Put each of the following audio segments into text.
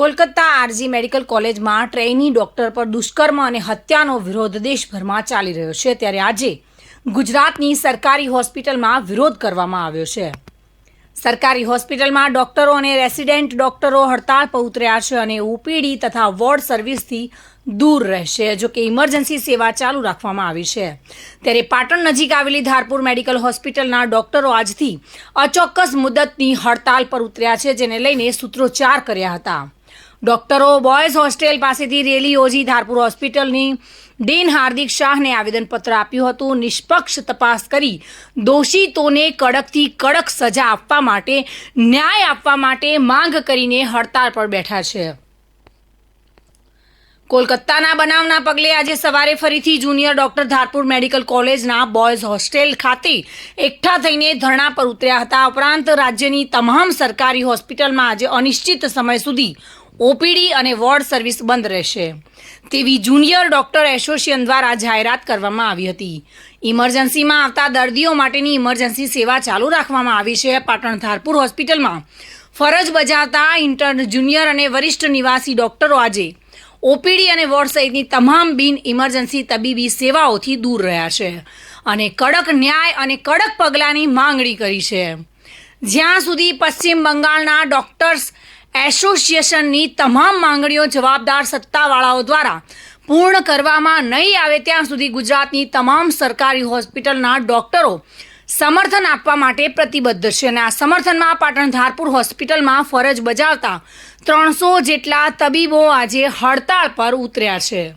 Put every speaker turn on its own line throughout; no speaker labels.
Kolkata RG medical કોલેજમાં trainee doctor પર દુષ્કર્મ અને હત્યાનો વિરોધ દેશભરમાં ચાલી રહ્યો છે. ત્યારે આજે ગુજરાતની સરકારી હોસ્પિટલમાં વિરોધ કરવામાં આવ્યો છે. સરકારી હોસ્પિટલમાં ડોક્ટરો અને રેસિડેન્ટ ડોક્ટરો હડતાળ પર ઉતર્યા છે અને ઓપીડી તથા વોર્ડ સર્વિસથી દૂર રહેશે, જો કે ઇમરજન્સી સેવા ચાલુ રાખવામાં આવી છે. ત્યારે પાટણ નજીક આવેલી ધારપુર મેડિકલ હોસ્પિટલના ડોક્ટરો આજથી અચોક્કસ મુદતની હડતાળ પર ઉતર્યા છે, જેને લઈને સૂત્રોચ્ચાર કર્યા હતા. ડોક્ટરો બોયઝ હોસ્ટેલ પાસેથી રેલી યોજી ધારપુર હોસ્પિટલની. ડીન હાર્દિક શાહને આવેદનપત્ર આપ્યું હતું. નિષ્પક્ષ તપાસ કરી દોષિતોને કડકથી કડક સજા આપવા માટે, ન્યાય આપવા માટે માંગ કરીને હડતાળ પર બેઠા છે. કોલકાતાના બનાવના પગલે આજે સવારે ફરીથી જુનિયર ડોક્ટર ધારપુર મેડિકલ કોલેજના બોયઝ હોસ્ટેલ ખાતે એકઠા થઈને ધરણા પર ઉતર્યા હતા. ઉપરાંત રાજ્યની તમામ સરકારી હોસ્પિટલમાં આજે અનિશ્ચિત સમય સુધી ઓપીડી અને વોર્ડ સર્વિસ બંધ રહેશે. તેવી જુનિયર ડોક્ટર એસોસિએશન દ્વારા જાહેરાત કરવામાં આવી હતી. ઇમરજન્સીમાં આવતા દર્દીઓ માટેની ઇમરજન્સી સેવા ચાલુ રાખવામાં આવી છે. પાટણ ધારપુર હોસ્પિટલમાં ફરજ બજાવતા ઇન્ટર્ન જુનિયર અને વરિષ્ઠ નિવાસી ડોક્ટરો આજે ઓપીડી અને વોર્ડ સહિતની તમામ બિન ઇમરજન્સી તબીબી સેવાઓથી દૂર રહ્યા છે અને કડક ન્યાય અને કડક પગલાંની માંગણી કરી છે. જ્યાં સુધી પશ્ચિમ બંગાળના ડોક્ટર્સ એસોસિએશનની તમામ માંગણીઓ જવાબદાર સત્તાવાળાઓ દ્વારા પૂર્ણ કરવામાં નહીં આવે ત્યાં સુધી ગુજરાતની તમામ સરકારી હોસ્પિટલના ડોક્ટરો સમર્થન આપવા માટે પ્રતિબદ્ધ છે અને આ સમર્થનમાં પાટણ ધારપુર હોસ્પિટલમાં ફરજ બજાવતા ત્રણસો જેટલા તબીબો આજે હડતાળ પર ઉતર્યા છે.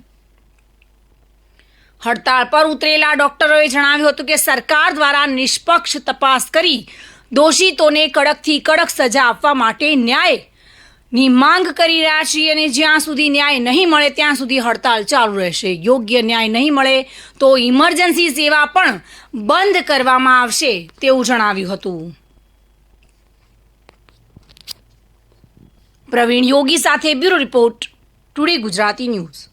હડતાળ પર ઉતરેલા ડોક્ટરોએ જણાવ્યું હતું કે સરકાર દ્વારા નિષ્પક્ષ તપાસ કરી દોષિતોને કડકથી કડક સજા આપવા માટે ન્યાયની માંગ કરી રહ્યા છીએ અને જ્યાં સુધી ન્યાય નહીં મળે, ત્યાં સુધી હડતાળ ચાલુ રહેશે. યોગ્ય ન્યાય નહીં મળે તો ઇમરજન્સી સેવા પણ બંધ કરવામાં આવશે તેવું જણાવ્યું હતું. પ્રવીણ યોગી સાથે bureau report, today Gujarati news.